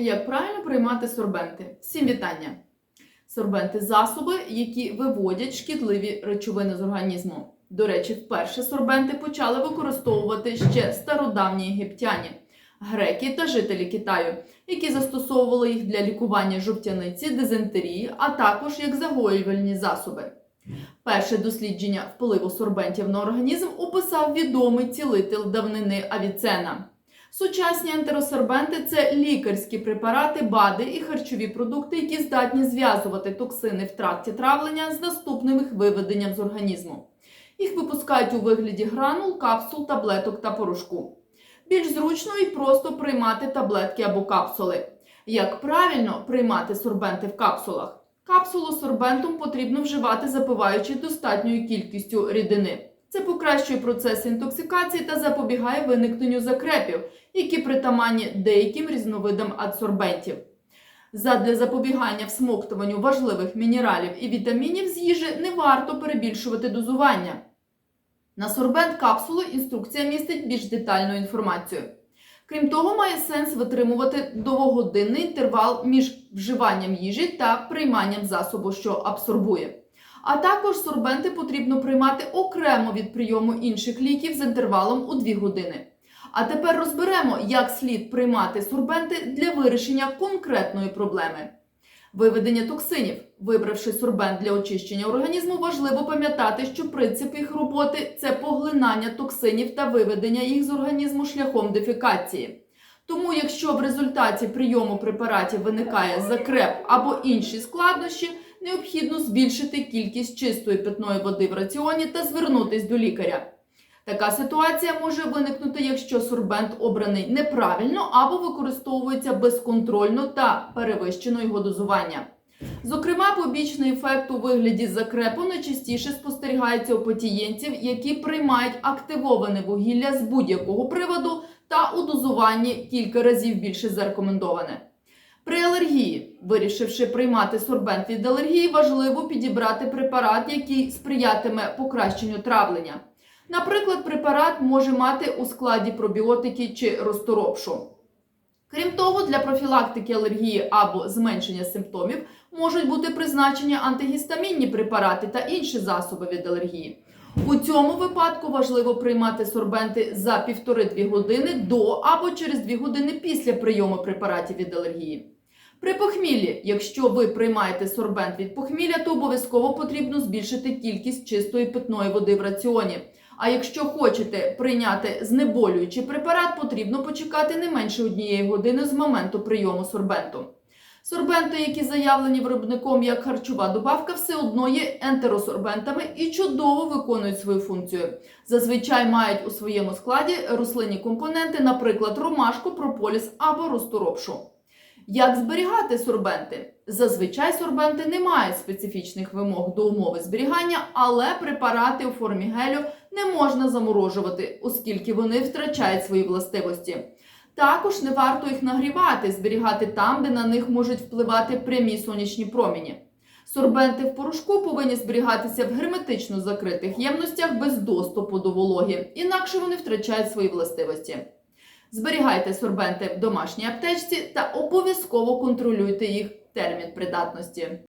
Як правильно приймати сорбенти? Всім вітання! Сорбенти засоби, які виводять шкідливі речовини з організму. До речі, вперше сорбенти почали використовувати ще стародавні єгиптяні, греки та жителі Китаю, які застосовували їх для лікування жовтяниці, дизентерії, а також як загоювальні засоби. Перше дослідження впливу сорбентів на організм описав відомий цілитель давнини Авіцена. Сучасні антиросорбенти це лікарські препарати, БАДи і харчові продукти, які здатні зв'язувати токсини в тракті травлення з наступним їх виведенням з організму. Їх випускають у вигляді гранул, капсул, таблеток та порошку. Більш зручно і просто приймати таблетки або капсули. Як правильно приймати сорбенти в капсулах? Капсулу сорбентом потрібно вживати, запиваючи достатньою кількістю рідини. Це покращує процес інтоксикації та запобігає виникненню закрепів, які притаманні деяким різновидам адсорбентів. Задля запобігання всмоктуванню важливих мінералів і вітамінів з їжі не варто перебільшувати дозування. На сорбент капсули інструкція містить більш детальну інформацію. Крім того, має сенс витримувати довгогодинний інтервал між вживанням їжі та прийманням засобу, що абсорбує. А також сорбенти потрібно приймати окремо від прийому інших ліків з інтервалом у 2 години. А тепер розберемо, як слід приймати сорбенти для вирішення конкретної проблеми. Виведення токсинів. Вибравши сорбент для очищення організму, важливо пам'ятати, що принцип їх роботи це поглинання токсинів та виведення їх з організму шляхом дефікації. Тому, якщо в результаті прийому препаратів виникає закреп або інші складнощі, необхідно збільшити кількість чистої питної води в раціоні та звернутись до лікаря. Така ситуація може виникнути, якщо сорбент обраний неправильно або використовується безконтрольно та перевищено його дозування. Зокрема, побічний ефект у вигляді закрепу найчастіше спостерігається у пацієнтів, які приймають активоване вугілля з будь-якого приводу та у дозуванні кілька разів більше за рекомендоване. При алергії, вирішивши приймати сорбент від алергії, важливо підібрати препарат, який сприятиме покращенню травлення. Наприклад, препарат може мати у складі пробіотики чи розторопшу. Крім того, для профілактики алергії або зменшення симптомів можуть бути призначені антигістамінні препарати та інші засоби від алергії. У цьому випадку важливо приймати сорбенти за 1,5-2 години до або через 2 години після прийому препаратів від алергії. При похміллі, якщо ви приймаєте сорбент від похмілля, то обов'язково потрібно збільшити кількість чистої питної води в раціоні. А якщо хочете прийняти знеболюючий препарат, потрібно почекати не менше однієї години з моменту прийому сорбенту. Сорбенти, які заявлені виробником як харчова добавка, все одно є ентеросорбентами і чудово виконують свою функцію. Зазвичай мають у своєму складі рослинні компоненти, наприклад, ромашку, прополіс або розторопшу. Як зберігати сорбенти? Зазвичай сорбенти не мають специфічних вимог до умови зберігання, але препарати у формі гелю не можна заморожувати, оскільки вони втрачають свої властивості. Також не варто їх нагрівати, зберігати там, де на них можуть впливати прямі сонячні проміні. Сорбенти в порошку повинні зберігатися в герметично закритих ємностях без доступу до вологи, інакше вони втрачають свої властивості. Зберігайте сорбенти в домашній аптечці та обов'язково контролюйте їх термін придатності.